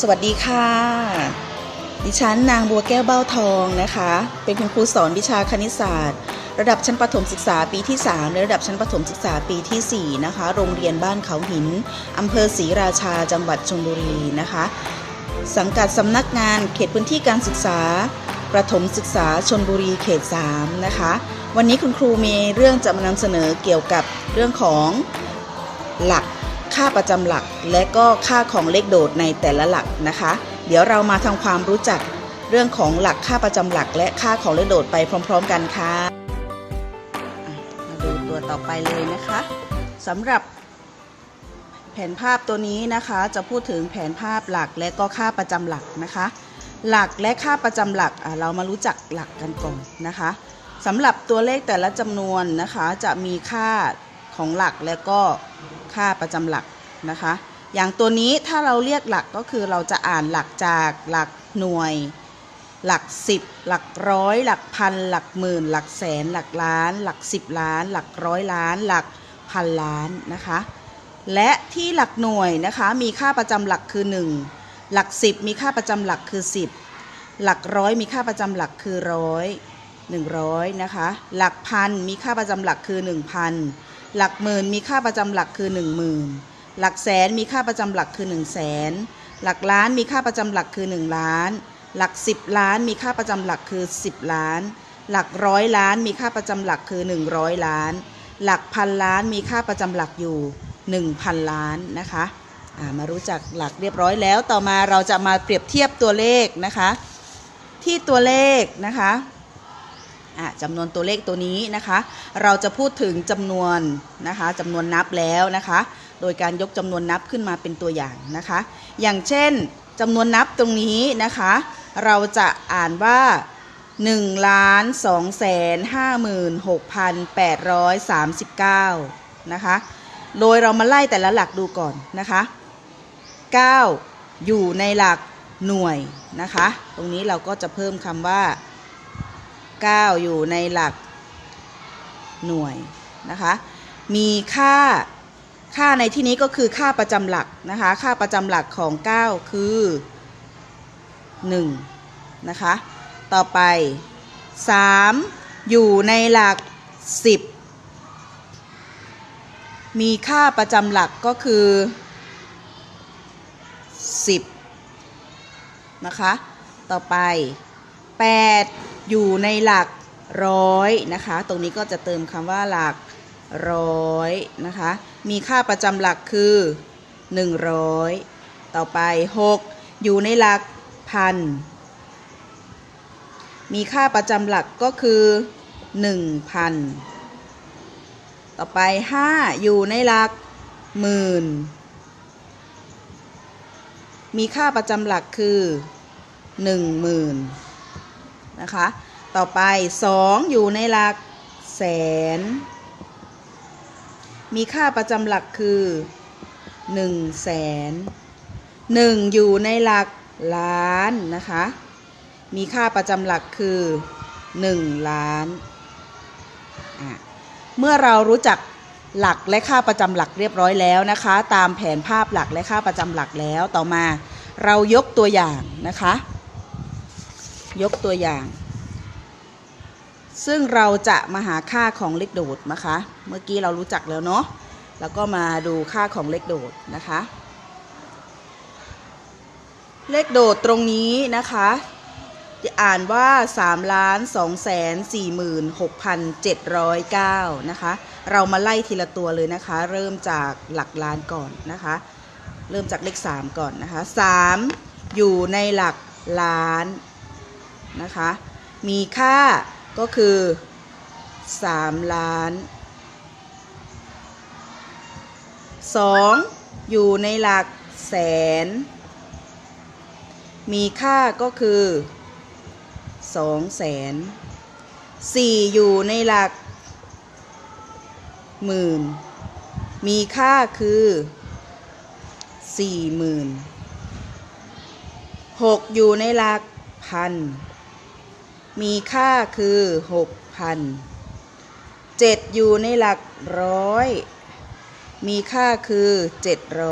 สวัสดีค่ะ ดิฉันนางบัวแก้วเบ้าทองนะคะ เป็นคุณครูสอนวิชาคณิตศาสตร์ ระดับชั้นประถมศึกษาปีที่ 3 และระดับชั้นประถมศึกษาปีที่ 4 นะคะ โรงเรียนบ้านเขาหิน อำเภอศรีราชา จังหวัดชลบุรีนะคะ สังกัดสำนักงานเขตพื้นที่การศึกษา ประถมศึกษาชนบุรีเขต 3 นะคะ วันนี้คุณครูมีเรื่องจะมานำเสนอเกี่ยวกับเรื่องของหลัก ค่าประจำหลัก และก็ค่าของเลขโดดในแต่ละหลักนะคะ เดี๋ยวเรามาทำความรู้จักเรื่องของหลักค่าประจำหลัก และค่าของเลขโดดไปพร้อม ๆ กันค่ะมาดูตัวต่อไปเลยนะคะสำหรับแผนภาพตัวนี้นะคะจะพูดถึงแผนภาพหลักและก็ค่าประจำหลักนะคะ หลักและค่าประจำหลักอะเรามารู้จักหลักกันก่อนนะคะสำหรับตัวเลขแต่ละจำนวนนะคะ จะมีค่าของหลักและก็ ค่าประจำหลักนะคะ อย่างตัวนี้ถ้าเราเรียกหลักก็คือเราจะอ่านหลักจากหลักหน่วย หลักสิบหลักร้อย หลักพัน หลักหมื่น หลักแสน หลักล้าน หลักสิบล้าน หลักร้อยล้าน หลักพันล้านนะคะ และที่หลักหน่วยนะคะมีค่าประจำหลักคือ 1 หลัก 10 มีค่าประจำหลักคือ 10 หลักร้อยมีค่าประจำหลักคือร้อย100นะคะ หลักพันมีค่าประจำหลักคือ 1,000 หลักหมื่นมีค่าประจำหลักคือ 10,000 หลักแสนมีค่าประจำหลักคือ 1 0 0 0 0แสนหลักล้านมีค่าประจำหลักคือ 1 ล้าน หลัก 10 ล้านมีค่าประจำหลักคือ 10 ล้าน หลักร้อยล้านมีค่าประจำหลักคือ 100 ล้าน หลักพันล้านมีค่าประจำหลักอยู่ 1,000 ล้านนะคะมารู้จักหลักเรียบร้อยแล้วต่อมาเราจะมาเปรียบเทียบตัวเลขนะคะ ที่ตัวเลขนะคะ จำนวนตัวเลขตัวนี้นะคะ เราจะพูดถึงจำนวนนะคะจำนวนนับแล้วนะคะ โดยการยกจำนวนนับขึ้นมาเป็นตัวอย่างนะคะ อย่างเช่นจำนวนนับตรงนี้นะคะ เราจะอ่านว่า1ล้าน2แสน56,839นะคะ โดยเรามาไล่แต่ละหลักดูก่อนนะคะ 9 อยู่ในหลักหน่วยนะคะ ตรงนี้เราก็จะเพิ่มคำว่า 9 อยู่ในหลักหน่วยนะคะ มีค่าค่าในที่นี้ก็คือค่าประจำหลักนะคะ ค่าประจำหลักของ 9 คือ 1 นะคะ ต่อไป 3 อยู่ในหลัก 10 มีค่าประจำหลักก็คือ 10 นะคะ ต่อไป 8 อยู่ในหลักร้อยนะคะ ตรงนี้ก็จะเติมคำว่าหลักร้อยนะคะ มีค่าประจำหลักคือ 100 ต่อไป 6 อยู่ในหลักพัน มีค่าประจำหลักก็คือ 1,000 ต่อไป 5 อยู่ในหลักหมื่น มีค่าประจำหลักคือ 10,000 นะคะ ต่อไป 2 อยู่ในหลักแสน มีค่าประจำหลักคือ1แสน1อยู่ในหลักล้านนะคะ มีค่าประจำหลักคือ 1 ล้าน เมื่อเรารู้จักหลักและค่าประจำหลักเรียบร้อยแล้วนะคะ ตามแผนภาพหลักและค่าประจำหลักแล้วต่อมา เรายกตัวอย่างนะคะ ยกตัวอย่าง ซึ่งเราจะมาหาค่าของเลขโดดนะคะ เมื่อกี้เรารู้จักแล้วเนาะแล้วก็มาดูค่าของเลขโดดนะคะ เลขโดดตรงนี้นะคะจะอ่านว่า3ล้าน2แสน4หมื่น6,709 นะคะ เรามาไล่ทีละตัวเลยนะคะ เริ่มจากหลักล้านก่อนนะคะ เริ่มจากเลข 3 ก่อนนะคะ 3 อยู่ในหลักล้าน นะคะ มีค่าก็คือ3ล้าน2อยู่ในหลักแสน มีค่าก็คือ2แสน4อยู่ในหลักหมื่น มีค่าคือสี่หมื่นหกอยู่ในหลักพัน มีค่าคือหกพันเจ็ดอยู่ในหลักร้อย มีค่าคือเจ็ดร้อย